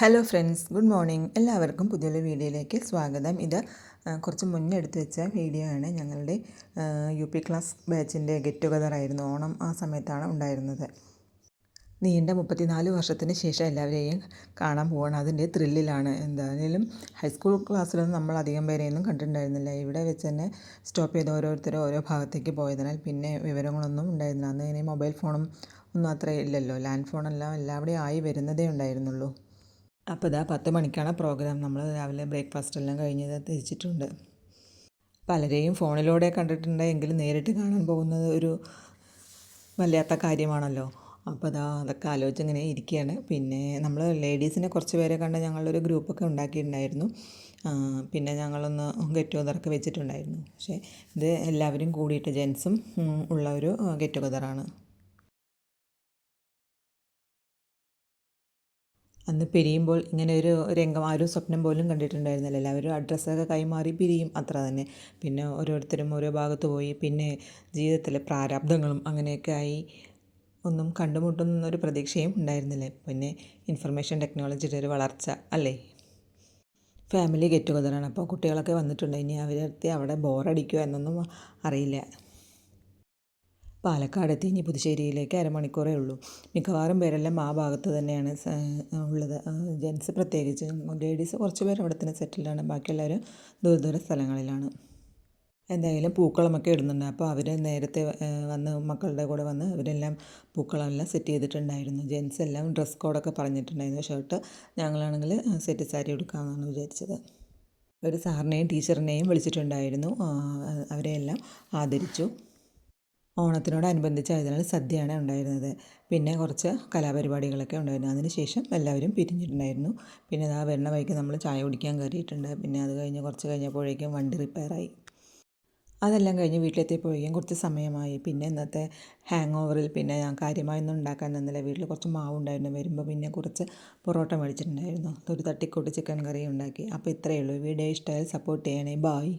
Hello friends good morning എല്ലാവർക്കും പുതിയൊരു വീഡിയോയിലേക്ക് സ്വാഗതം. ഇത് കുറച്ച് മുന്നേ എടുത്തു വെച്ച വീഡിയോ ആണ്. ഞങ്ങളുടെ യു പി ക്ലാസ് ബാച്ചിന്റെ ഗെറ്റ് ടുഗദർ ആയിരുന്നു. ഓണം ആ സമയത്താണ് ഉണ്ടായിരുന്നത്. നീണ്ട മുപ്പത്തിനാല് വർഷത്തിന് ശേഷം എല്ലാവരെയും കാണാൻ പോവാണ്. അതിന്റെ ത്രില്ലിലാണ് എന്തായാലും ഹൈസ്കൂൾ ക്ലാസ്സിലൊന്നും നമ്മൾ അധികം പേരെയൊന്നും കണ്ടിട്ടുണ്ടായിരുന്നില്ല. ഇവിടെ വെച്ച് തന്നെ സ്റ്റോപ്പ് ചെയ്ത് ഓരോരുത്തരും ഓരോ ഭാഗത്തേക്ക് പോയതിനാൽ പിന്നെ വിവരങ്ങളൊന്നും ഉണ്ടായിരുന്നില്ല. അന്ന് ഇനി മൊബൈൽ ഫോണും ഒന്നും അത്ര ഇല്ലല്ലോ. ലാൻഡ് ഫോണെല്ലാം എല്ലാവിടെയും ആയി വരുന്നതേ ഉണ്ടായിരുന്നുള്ളൂ. അപ്പോൾ ഇതാ പത്ത് മണിക്കാണ് പ്രോഗ്രാം. നമ്മൾ രാവിലെ ബ്രേക്ക്ഫാസ്റ്റ് എല്ലാം കഴിഞ്ഞത് തിരിച്ചിട്ടുണ്ട്. പലരെയും ഫോണിലൂടെ കണ്ടിട്ടുണ്ട്. എങ്കിലും നേരിട്ട് കാണാൻ പോകുന്നത് ഒരു വല്ലാത്ത കാര്യമാണല്ലോ. അപ്പോൾ അതാ അതൊക്കെ ആലോചിച്ച് ഇങ്ങനെ ഇരിക്കുകയാണ്. പിന്നെ നമ്മൾ ലേഡീസിനെ കുറച്ച് പേരെ കണ്ട് ഞങ്ങളൊരു ഗ്രൂപ്പൊക്കെ ഉണ്ടാക്കിയിട്ടുണ്ടായിരുന്നു. പിന്നെ ഞങ്ങളൊന്ന് ഗെറ്റ് ടുഗതറൊക്കെ വെച്ചിട്ടുണ്ടായിരുന്നു. പക്ഷേ ഇത് എല്ലാവരും കൂടിയിട്ട് ജെൻസും ഉള്ള ഒരു ഗെറ്റ് ടുഗദറാണ്. അന്ന് പിരിയുമ്പോൾ ഇങ്ങനെ ഒരു രംഗം ആരും സ്വപ്നം പോലും കണ്ടിട്ടുണ്ടായിരുന്നില്ല. എല്ലാവരും അഡ്രസ്സൊക്കെ കൈമാറി പിരിയും അത്ര തന്നെ. പിന്നെ ഓരോരുത്തരും ഓരോ ഭാഗത്ത് പോയി. പിന്നെ ജീവിതത്തിലെ പ്രാരാബ്ദങ്ങളും അങ്ങനെയൊക്കെ ആയി ഒന്നും കണ്ടുമുട്ടുന്നൊരു പ്രതീക്ഷയും ഉണ്ടായിരുന്നില്ല. പിന്നെ ഇൻഫർമേഷൻ ടെക്നോളജിയുടെ ഒരു വളർച്ച അല്ലേ? ഫാമിലി ഗെറ്റ് ടുഗദറാണ് അപ്പോൾ കുട്ടികളൊക്കെ വന്നിട്ടുണ്ട്. ഇനി അവരെത്തി അവിടെ ബോറടിക്കുമോ എന്നൊന്നും അറിയില്ല. പാലക്കാട് എത്തി. ഇനി പുതുശ്ശേരിയിലേക്ക് അരമണിക്കൂറേ ഉള്ളൂ. മിക്കവാറും പേരെല്ലാം ആ ഭാഗത്ത് തന്നെയാണ് ഉള്ളത്. ജെൻസ് പ്രത്യേകിച്ച് ലേഡീസ് കുറച്ച് പേർ അവിടെ തന്നെ സെറ്റിലാണ് ബാക്കിയെല്ലാവരും ദൂരദൂര ദൂര സ്ഥലങ്ങളിലാണ്. എന്തായാലും പൂക്കളമൊക്കെ ഇടുന്നുണ്ട്. അപ്പോൾ അവർ നേരത്തെ വന്ന് മക്കളുടെ കൂടെ വന്ന് അവരെല്ലാം പൂക്കളമെല്ലാം സെറ്റ് ചെയ്തിട്ടുണ്ടായിരുന്നു. ജെൻസ് എല്ലാം ഡ്രസ് കോഡൊക്കെ പറഞ്ഞിട്ടുണ്ടായിരുന്നു. ഷർട്ട് ഞങ്ങളാണെങ്കിൽ സെറ്റ് സാരി എടുക്കാമെന്നാണ് വിചാരിച്ചത്. ഒരു സാറിനെയും ടീച്ചറിനെയും വിളിച്ചിട്ടുണ്ടായിരുന്നു. അവരെയെല്ലാം ആദരിച്ചു. ഓണത്തിനോടനുബന്ധിച്ചായതിനാൽ സദ്യയാണ് ഉണ്ടായിരുന്നത്. പിന്നെ കുറച്ച് കലാപരിപാടികളൊക്കെ ഉണ്ടായിരുന്നു. അതിനുശേഷം എല്ലാവരും പിരിഞ്ഞിട്ടുണ്ടായിരുന്നു. പിന്നെ ആ വരുന്ന വഴിക്ക് നമ്മൾ ചായ കുടിക്കാൻ കയറിയിട്ടുണ്ട്. പിന്നെ അത് കഴിഞ്ഞ് കുറച്ച് കഴിഞ്ഞപ്പോഴേക്കും വണ്ടി റിപ്പയറായി. അതെല്ലാം കഴിഞ്ഞ് വീട്ടിലെത്തിയപ്പോഴേക്കും കുറച്ച് സമയമായി. പിന്നെ ഇന്നത്തെ ഹാങ് ഓവറിൽ പിന്നെ ഞാൻ കാര്യമായൊന്നും ഉണ്ടാക്കാൻ നിന്നില്ല വീട്ടിൽ കുറച്ച് മാവ് ഉണ്ടായിരുന്നു. വരുമ്പോൾ പിന്നെ കുറച്ച് പൊറോട്ട മേടിച്ചിട്ടുണ്ടായിരുന്നു. ഒരു തട്ടിക്കൂട്ട് ചിക്കൻ കറി ഉണ്ടാക്കി. അപ്പോൾ ഇത്രയേ ഉള്ളൂ. വീഡിയോ ഇഷ്ടമായാൽ സപ്പോർട്ട് ചെയ്യണേ. ബായ്